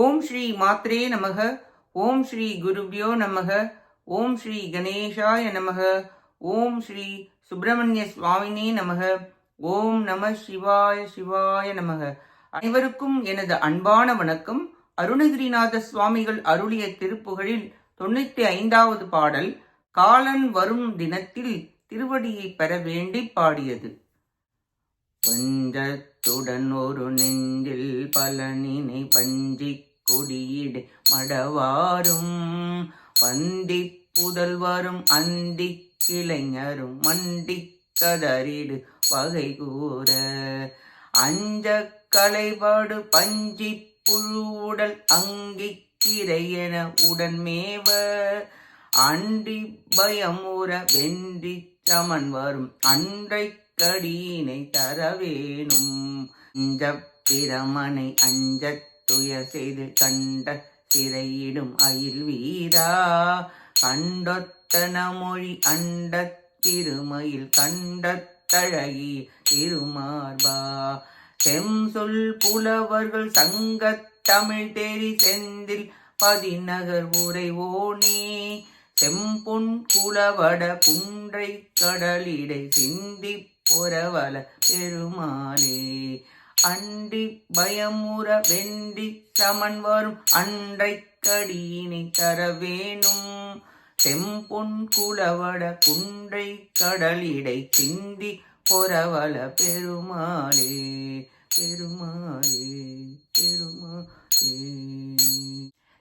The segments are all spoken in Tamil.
ஓம் ஸ்ரீ மாத்ரே நமக ஓம் ஸ்ரீ குருபியோ நமக ஓம் ஸ்ரீ கணேஷாய நமக ஓம் ஸ்ரீ சுப்பிரமணிய சுவாமினே நமக ஓம் நம சிவாய சிவாய நமக. அனைவருக்கும் எனது அன்பான வணக்கம். அருணகிரிநாத சுவாமிகள் அருளிய திருப்புகழில் தொண்ணூத்தி ஐந்தாவது பாடல் காலன் வரும் தினத்தில் திருவடியை பெற வேண்டி பாடியது. பஞ்சத்துடன் ஒரு நெஞ்சு பலனினை பஞ்சி கொடியிடு மடவாரும். பந்தி புதல்வரும் அந்தி கிளைஞரும் மண்டி கதறிடு வகை கூற அஞ்ச கலைபாடு பஞ்சி புழுவுடல் அங்கி கிரையென உடன்மேவ. அண்டி பயமுற வென்றி சமன் வரும் அன்றை கடியினை தரவேணும் பிரமனை அஞ்சத் துய செய்து கண்ட சிறையிடும் அயில் வீரா. கண்டொத்தன மொழி அண்ட திருமயில் கண்ட தழகி திருமார்பா செம்சொல் புலவர்கள் சங்கத் தமிழ் தேரி செந்தில் பதிநகர் உரைவோனே செம்பொன் குலவட குன்றை கடலிடை சிந்தி புறவல பெருமாளே. அண்டி பயமுற வெண்டி சமன் வரும் அன்றை கடியினை தர வேணும் செம்பொன் குளவட குன்றை கடலிடை சிந்தி புறவல பெருமாளே பெருமாளே பெருமாளே.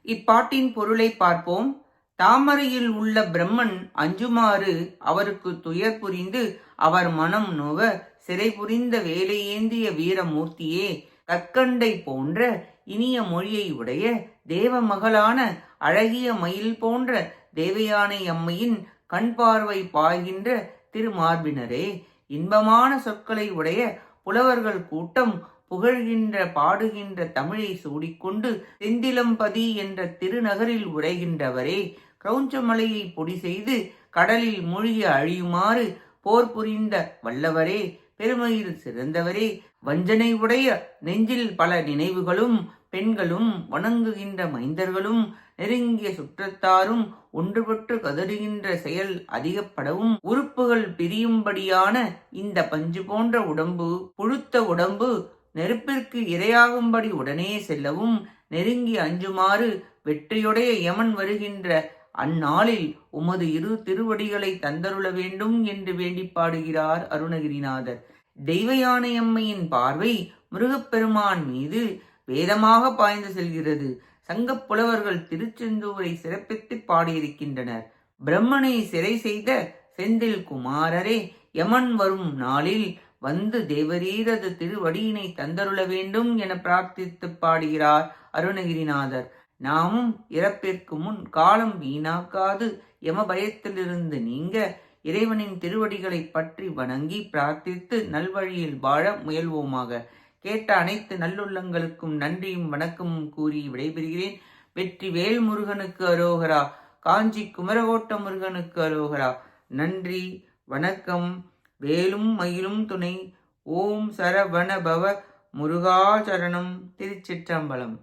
இப்பாட்டின் பொருளை பார்ப்போம். தாமரையில் உள்ள பிரம்மன் அஞ்சுமாறு அவருக்கு துயர் புரிந்து அவர் மனம் நோவ சிறை புரிந்த வேலையேந்திய வீரமூர்த்தியே கற்கண்டை போன்ற இனிய மொழியை உடைய தேவ மகளான அழகிய மயில் போன்ற தேவயானை அம்மையின் கண் பார்வை பாய்கின்ற திருமார்பினரே இன்பமான சொற்களை உடைய புலவர்கள் கூட்டம் புகழ்கின்ற பாடுகின்ற தமிழை சூடிக்கொண்டு செந்திலம்பதி என்ற திருநகரில் உரைகின்றவரே கிரௌஞ்சமலையை பொடி செய்து கடலில் மூழ்கி அழியுமாறு போர் புரிந்த வல்லவரே பெருமையில் சிறந்தவரே வஞ்சனை உடைய நெஞ்சில் பல நினைவுகளும் பெண்களும் வணங்குகின்ற மைந்தர்களும் நெருங்கிய சுற்றத்தாரும் ஒன்றுபட்டு கதறுகின்ற செயல் அதிகப்படவும் உறுப்புகள் பிரியும்படியான இந்த பஞ்சு போன்ற உடம்பு புழுத்த உடம்பு நெருப்பிற்கு இரையாகும்படி உடனே செல்லவும் நெருங்கி அஞ்சுமாறு வெற்றியுடைய யமன் வருகின்ற அந்நாளில் உமது இரு திருவடிகளை தந்தருள வேண்டும் என்று வேண்டி பாடுகிறார் அருணகிரிநாதர். தெய்வயானையம்மையின் பார்வை முருகப்பெருமான் மீது வேதமாக பாய்ந்து செல்கிறது. சங்கப் புலவர்கள் திருச்செந்தூரை சிறப்பித்து பாடியிருக்கின்றனர். பிரம்மனை சிறை செய்த செந்தில் குமாரரே யமன் வரும் நாளில் வந்து தேவரீரது திருவடியினை தந்தருள வேண்டும் என பிரார்த்தித்து பாடுகிறார் அருணகிரிநாதர். நாமும் இறப்பிற்கு முன் காலம் வீணாக்காது. யமபயத்திலிருந்து நீங்க இறைவனின் திருவடிகளை பற்றி வணங்கி பிரார்த்தித்து நல்வழியில் வாழ முயல்வோமாக. கேட்ட அனைத்து நல்லுள்ளங்களுக்கும் நன்றியும் வணக்கமும் கூறி விடைபெறுகிறேன். வெற்றி வேல் முருகனுக்கு அரோகரா காஞ்சி குமரகோட்ட முருகனுக்கு அரோகரா. நன்றி வணக்கம் வேலும் மயிலும் துணை. ஓம் சரவண பவ முருகாச்சரணம் திருச்சிற்றம்பலம்.